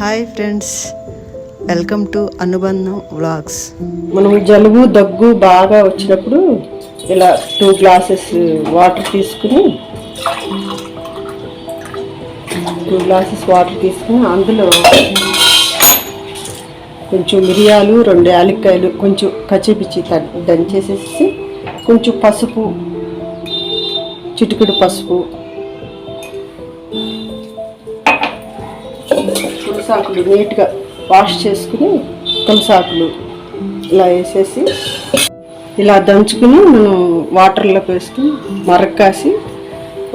Hi friends welcome to Anubandham vlogs మనం జలుబు దగ్గు బాగా వచ్చినప్పుడు ఇలా టూ గ్లాసెస్ వాటర్ తీసుకుని టూ గ్లాసెస్ వాటర్ తీసుకుని అందులో కొంచెం మిరియాలు రెండు యాలక్కాయలు కొంచెం కచ్చిపిచ్చి దంచేసేసి కొంచెం పసుపు చిటికెడు పసుపు తులసాకులు నీట్గా వాష్ చేసుకుని తులసాకులు ఇలా వేసేసి ఇలా దంచుకుని మనం వాటర్లో వేసుకుని మరక్కాసి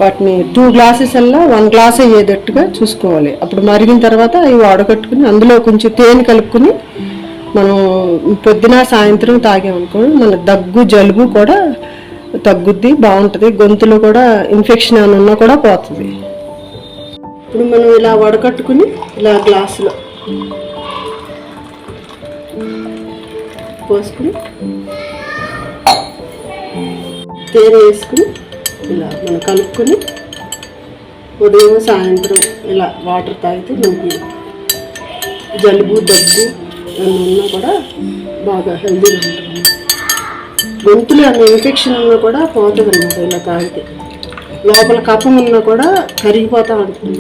వాటిని టూ గ్లాసెస్ అల్లా వన్ గ్లాస్ అయ్యేటట్టుగా చూసుకోవాలి. అప్పుడు మరిగిన తర్వాత అవి వాడగట్టుకుని అందులో కొంచెం తేనె కలుపుకుని మనం పొద్దున సాయంత్రం తాగామనుకో మన దగ్గు జలుబు కూడా తగ్గుద్ది బాగుంటుంది. గొంతులో కూడా ఇన్ఫెక్షన్ ఏమైనా ఉన్నా కూడా పోతుంది. ఇప్పుడు మనం ఇలా వడకట్టుకుని ఇలా గ్లాసులో పోసుకుని తేనె వేసుకుని ఇలా మనం కలుపుకొని ఉదయం సాయంత్రం ఇలా వాటర్ తాగితే మనకి జలుబు దగ్గు ఏమైనా ఉన్నా కూడా బాగా హెల్తీగా ఉంటుంది. గొంతులో ఏమైనా ఇన్ఫెక్షన్ ఉన్నా కూడా పోతుంది అనమాట ఇలా తాగితే. లోపల కఫం ఉన్నా కూడా కరిగిపోతూ ఉంటుంది.